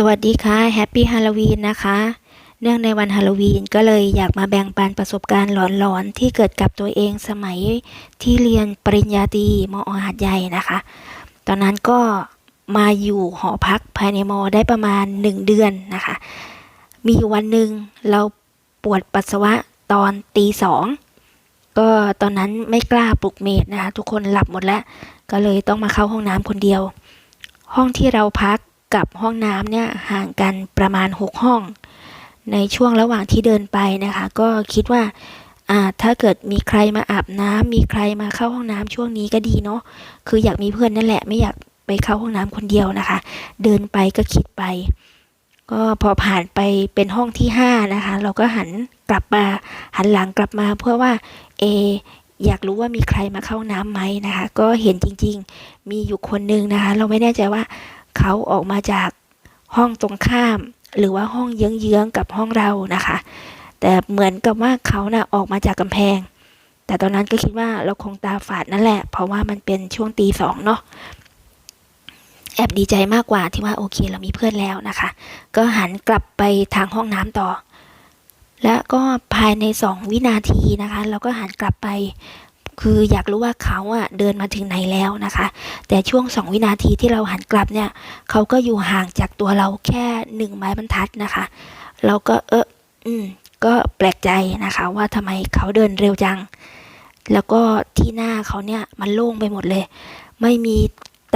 สวัสดีค่ะแฮปปี้ฮาโลวีนนะคะ เนื่องในวันฮาโลวีนก็เลยอยากมาแบ่งปันประสบการณ์หลอนๆ ที่เกิดกับตัวเองสมัยที่เรียนปริญญาตรีมอหาดใหญ่นะคะ ตอนนั้นก็มาอยู่หอพักภายในมอได้ประมาณ 1 เดือนนะคะ มีวันหนึ่งเราปวดปัสสาวะตอนตีสองก็ตอนนั้นไม่กล้าปลุกเมดนะคะ ทุกคนหลับหมดแล้ว ก็เลยต้องมาเข้าห้องน้ำคนเดียว ห้องที่เราพัก กับห้องน้ำเนี่ยห่างกันประมาณ 6 ห้อง ในช่วงระหว่างที่เดินไปนะคะ ก็คิดว่าถ้าเกิดมีใครมาอาบน้ำมีใครมาเข้าห้องน้ำช่วงนี้ก็ดีเนาะคืออยากมีเพื่อนนั่นแหละไม่อยากไปเข้าห้องน้ำคนเดียวนะคะ เดินไปก็คิดไป ก็พอผ่านไปเป็นห้องที่ห้านะคะ เราก็หันกลับมาหันหลังกลับมา เพื่อว่าเออยากรู้ว่ามีใครมาเข้าห้องน้ำไหมนะคะ ก็เห็นจริงๆ มีอยู่คนนึงนะคะ เราไม่แน่ใจว่า เขาออกมาจากห้องตรงข้าม หรือว่าห้องเยื้องๆกับห้องเรานะคะ แต่เหมือนกับว่าเขานะ่ะออกมาจากกำแพง แต่ตอนนั้นก็คิดว่าเราคงตาฝาดนั่นแหละ เพราะว่ามันเป็นช่วงตีสองเนาะแอบดีใจมากกว่าที่ว่าโอเคเรามีเพื่อนแล้วนะคะ ก็หันกลับไปทางห้องน้ำต่อ และก็ภายในสองวินาทีนะคะ เราก็หันกลับไป คืออยากรู้ว่าเขาอะเดินมาถึงไหนแล้วนะคะ แต่ช่วงสองวินาทีที่เราหันกลับเนี่ยเขาก็อยู่ห่างจากตัวเราแค่หนึ่งไม้บรรทัดนะคะ เราก็เอออืมก็แปลกใจนะคะ ว่าทำไมเขาเดินเร็วจัง แล้วก็ที่หน้าเขาเนี่ยมันโล่งไปหมดเลย ไม่มี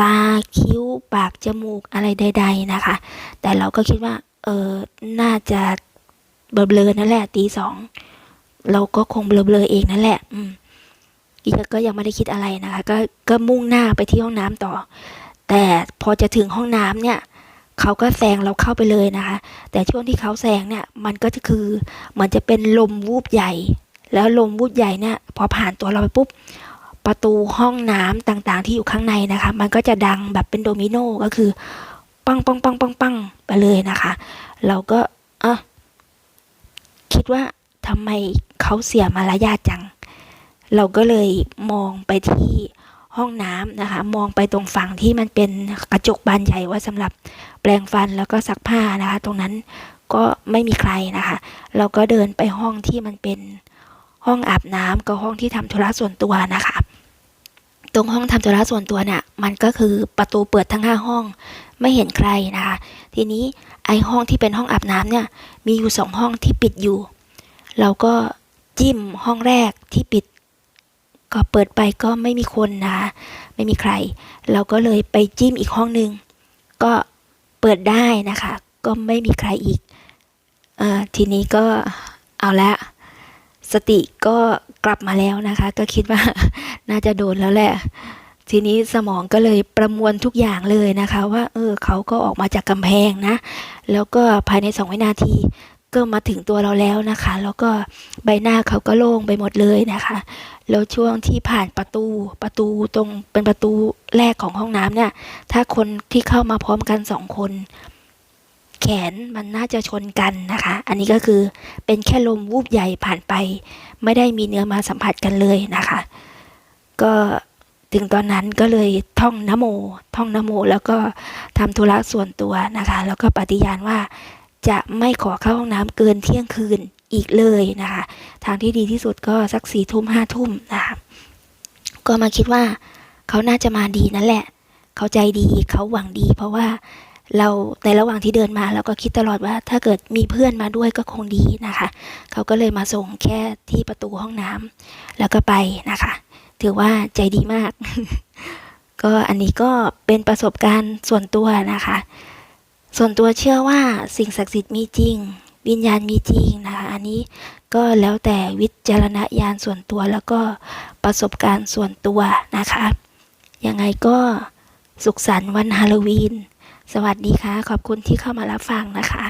ตาคิ้วปากจมูกอะไรใด ๆนะคะ แต่เราก็คิดว่า เออน่าจะเบลอๆนั่นแหละตีสองเราก็คงเบลอๆเองนั่นแหละ อืม กก็ยังไม่ได้คิดอะไรนะคะ ก็ก็มุ่งหน้าไปที่ห้องน้ำต่อ แต่พอจะถึงห้องน้ำเนี่ยเขาก็แซงเราเข้าไปเลยนะคะ แต่ช่วงที่เขาแซงเนี่ยมันก็จะคือเหมือนจะเป็นลมวูบใหญ่ แล้วลมวูบใหญ่เนี่ยพอผ่านตัวเราไปปุ๊บประตูห้องน้ำต่างๆ ที่อยู่ข้างในนะคะ มันก็จะดังแบบเป็นโดมิโนก็คือ ปังปังปังปังปังไปเลยนะคะ เราก็อะคิดว่าทำไมเขาเสียมารยาทจัง เราก็เลยมองไปที่ห้องน้ำนะคะ มองไปตรงฝั่งที่มันเป็นกระจกบานใหญ่ว่าสำหรับแปรงฟันแล้วก็ซักผ้านะคะ ตรงนั้นก็ไม่มีใครนะคะ เราก็เดินไปห้องที่มันเป็นห้องอาบน้ำกับห้องที่ทำธุระส่วนตัวนะคะตรงห้องทำธุระส่วนตัวเนี่ย มันก็คือประตูเปิดทั้งห้าห้อง ไม่เห็นใครนะคะ ทีนี้ไอห้องที่เป็นห้องอาบน้ำเนี่ย มีอยู่สองห้องที่ปิดอยู่ เราก็จิ้มห้องแรกที่ปิด ก็เปิดไปก็ไม่มีคนนะคะไม่มีใคร เราก็เลยไปจิ้มอีกห้องหนึ่งก็เปิดได้นะคะ ก็ไม่มีใครอีกอทีนี้ก็เอาละสติก็กลับมาแล้วนะคะ ก็คิดว่าน่าจะโดนแล้วแหละ ทีนี้สมองก็เลยประมวลทุกอย่างเลยนะคะ ว่า เออเขาก็ออกมาจากกำแพงนะ แล้วก็ภายในสองวินาที ก็มาถึงตัวเราแล้วนะคะ แล้วก็ใบหน้าเขาก็โล่งไปหมดเลยนะคะ แล้วช่วงที่ผ่านประตูประตูตรงเป็นประตูแรกของห้องน้ำเนี่ย ถ้าคนที่เข้ามาพร้อมกันสองคน แขนมันน่าจะชนกันนะคะ อันนี้ก็คือเป็นแค่ลมวูบใหญ่ผ่านไป ไม่ได้มีเนื้อมาสัมผัสกันเลยนะคะ ก็ถึงตอนนั้นก็เลยท่องนโม ท่องนโม แล้วก็ทำธุระส่วนตัวนะคะ แล้วก็ปฏิญาณว่า จะไม่ขอเข้าห้องน้ำเกินเที่ยงคืนอีกเลยนะคะ ทางที่ดีที่สุดก็สักสี่ทุ่มห้าทุ่มนะคะก็มาคิดว่าเขาน่าจะมาดีนั่นแหละ เขาใจดีเขาหวังดี เพราะว่าเราในระหว่างที่เดินมาเราก็คิดตลอดว่าถ้าเกิดมีเพื่อนมาด้วยก็คงดีนะคะ เขาก็เลยมาส่งแค่ที่ประตูห้องน้ำแล้วก็ไปนะคะ ถือว่าใจดีมาก ก็อันนี้ก็เป็นประสบการณ์ส่วนตัวนะคะ ส่วนตัวเชื่อว่าสิ่งศักดิ์สิทธิ์มีจริง วิญญาณมีจริงนะคะอันนี้ก็แล้วแต่วิจารณญาณส่วนตัวแล้วก็ประสบการณ์ส่วนตัวนะคะ ยังไงก็สุขสันต์วันฮาโลวีน สวัสดีค่ะ ขอบคุณที่เข้ามารับฟังนะคะ